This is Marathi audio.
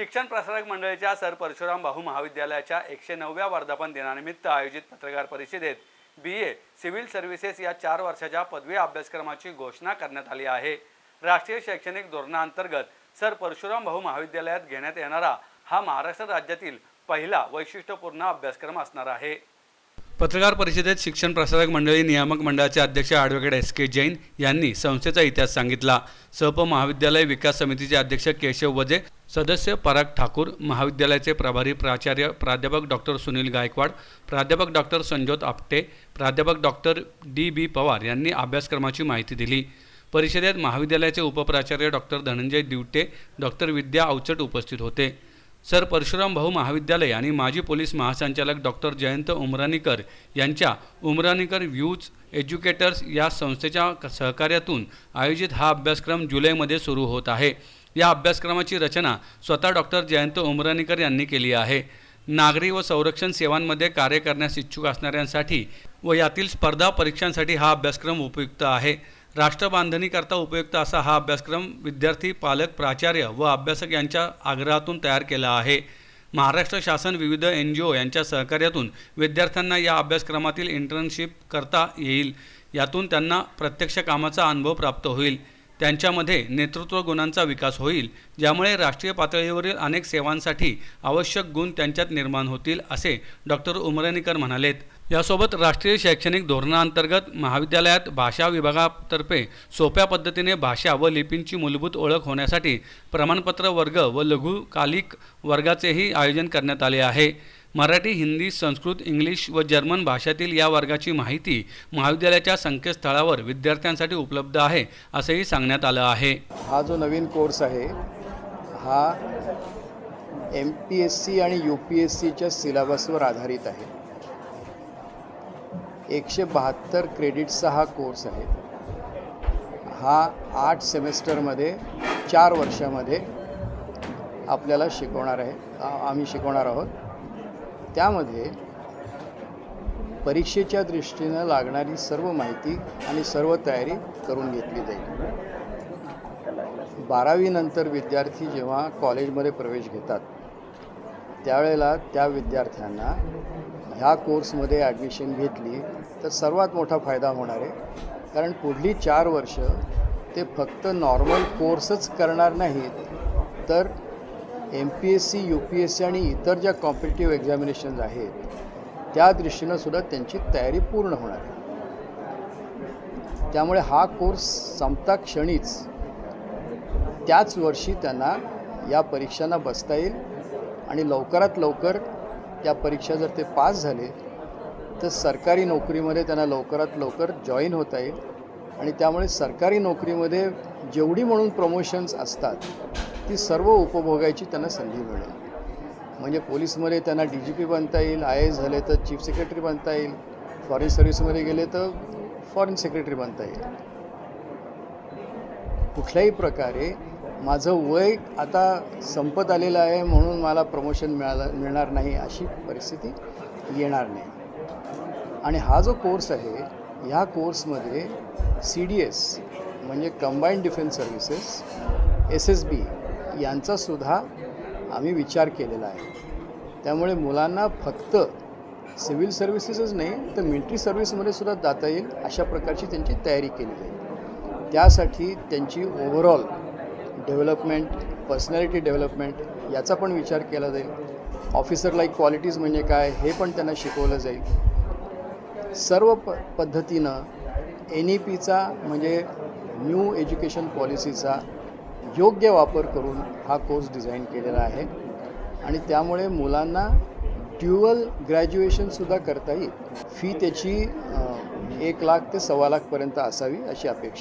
शिक्षण प्रसारक मंडळीच्या सर परशुराम भाऊ महाविद्यालयाच्या एकशे नवव्या वर्धापन दिनानिमित्त आयोजित पत्रकार परिषदेत बी ए सिव्हिल सर्व्हिसेस या चार वर्षाच्या पदवी अभ्यासक्रमाची घोषणा करण्यात आली आहे. राष्ट्रीय शैक्षणिक धोरणाअंतर्गत सर परशुराम भाऊ महाविद्यालयात घेण्यात येणारा हा महाराष्ट्र राज्यातील पहिला वैशिष्ट्यपूर्ण अभ्यासक्रम असणार आहे. पत्रकार परिषदेत शिक्षण प्रसारक मंडळी नियामक मंडळाचे अध्यक्ष ॲडव्होकेट एस के जैन यांनी संस्थेचा इतिहास सांगितला. सप महाविद्यालय विकास समितीचे अध्यक्ष केशव वजे सदस्य पराग ठाकूर महाविद्यालयाचे प्रभारी प्राचार्य प्राध्यापक डॉक्टर सुनील गायकवाड प्राध्यापक डॉक्टर संजोत आपटे प्राध्यापक डॉक्टर डी बी पवार यांनी अभ्यासक्रमाची माहिती दिली. परिषदेत महाविद्यालयाचे उपप्राचार्य डॉक्टर धनंजय दिवटे डॉक्टर विद्या अवचट उपस्थित होते. सर परशुराम भाऊ महाविद्यालय आणि माजी पोलीस महासंचालक डॉक्टर जयंत उमराणीकर यांच्या उमराणीकर व्ह्यूज एज्युकेटर्स या संस्थेच्या सहकार्यातून आयोजित हा अभ्यासक्रम जुलैमध्ये सुरू होत आहे. या अभ्यासक्रमाची रचना स्वतः डॉक्टर जयंत उमराणीकर यांनी केली आहे. नागरी व संरक्षण सेवांमध्ये कार्य करण्यास इच्छुक असणाऱ्यांसाठी व यातील स्पर्धा परीक्षांसाठी हा अभ्यासक्रम उपयुक्त आहे. राष्ट्रबांधणीकरता उपयुक्त असा हा अभ्यासक्रम विद्यार्थी पालक प्राचार्य व अभ्यासक यांच्या आग्रहातून तयार केला आहे. महाराष्ट्र शासन विविध एन जी ओ यांच्या सहकार्यातून विद्यार्थ्यांना या अभ्यासक्रमातील इंटर्नशिप करता येईल. यातून त्यांना प्रत्यक्ष कामाचा अनुभव प्राप्त होईल. त्यांच्यामध्ये नेतृत्व गुणांचा विकास होईल ज्यामुळे राष्ट्रीय पातळीवरील अनेक सेवांसाठी आवश्यक गुण त्यांच्यात निर्माण होतील असे डॉक्टर उमरणीकर म्हणालेत. यासोबत राष्ट्रीय शैक्षणिक धोरणाअंतर्गत महाविद्यालयात भाषा विभागातर्फे सोप्या पद्धतीने भाषा व लिपींची मूलभूत ओळख होण्यासाठी प्रमाणपत्र वर्ग व लघुकालिक वर्गाचेही आयोजन करण्यात आले आहे. मराठी हिंदी संस्कृत इंग्लिश व जर्मन भाषातील या वर्गाची माहिती महाविद्यालयाच्या संकेतस्थळावर विद्यार्थ्यांसाठी उपलब्ध आहे असंही सांगण्यात आलं आहे. हा जो नवीन कोर्स आहे हा एम पी एस सी आणि यू पी एस सीच्या सिलेबसवर आधारित आहे. एकशे बहात्तर क्रेडिट्सचा हा कोर्स आहे. हा आठ सेमेस्टरमध्ये चार वर्षामध्ये आपल्याला शिकवणार आहे. आम्ही शिकवणार आहोत. त्यामध्ये परीक्षेच्या दृष्टीनं लागणारी सर्व माहिती आणि सर्व तयारी करून घेतली जाईल. बारावीनंतर विद्यार्थी जेव्हा कॉलेजमध्ये प्रवेश घेतात त्यावेळेला त्या विद्यार्थ्यांना ह्या कोर्समध्ये ॲडमिशन घेतली तर सर्वात मोठा फायदा होणार आहे. कारण पुढली चार वर्ष ते फक्त नॉर्मल कोर्सच करणार नाहीत तर M P S C U P S C आणि इतर ज्या कॉम्पिटेटिव्ह एक्झामिनेशन्स आहेत त्या दृष्टीनं सुद्धा त्यांची तयारी पूर्ण होणार आहे. त्यामुळे हा कोर्स संपता क्षणीच त्याच वर्षी त्यांना या परीक्षांना बसता येईल आणि लवकरात लवकर या परीक्षा जर ते पास झाले तर सरकारी नोकरीमध्ये त्यांना लवकरात लवकर जॉईन होता येईल. आणि त्यामुळे सरकारी नोकरीमध्ये जेवढी म्हणून प्रमोशन्स असतात ती सर्व उपभोगायची त्यांना संधी मिळेल. म्हणजे पोलीसमध्ये त्यांना डी जी पी बनता येईल आय एस झाले तर चीफ सेक्रेटरी बनता येईल फॉरेन सर्व्हिसमध्ये गेले तर फॉरेन सेक्रेटरी बनता येईल. कुठल्याही प्रकारे माझं वय आता संपत आलेलं आहे म्हणून मला प्रमोशन मिळाला मिळणार नाही अशी परिस्थिती येणार नाही. आणि हा जो कोर्स आहे ह्या कोर्समध्ये सी डी एस म्हणजे combined defence services S S B यांचासुद्धा आम्ही विचार केलेला आहे. त्यामुळे मुलांना फक्त सिव्हिल सर्व्हिसेसच नाही तर मिलिटरी सर्व्हिसमध्ये सुद्धा जाता येईल अशा प्रकारची त्यांची तयारी केली जाईल त्यासाठी त्यांची ओव्हरऑल डेव्हलपमेंट पर्सनॅलिटी डेव्हलपमेंट याचा पण विचार केला जाईल. ऑफिसर लाईक क्वालिटीज म्हणजे काय हे पण त्यांना शिकवलं जाईल. सर्व प पद्धतीनं एन ई पीचा म्हणजे न्यू एज्युकेशन पॉलिसीचा योग्य वापर करून हा कोर्स डिझाईन केलेला आहे. आणि त्यामुळे मुलांना ड्युअल ग्रॅज्युएशनसुद्धा करता येईल. फी त्याची एक लाख ते सव्वा लाखपर्यंत असावी अशी अपेक्षा आहे.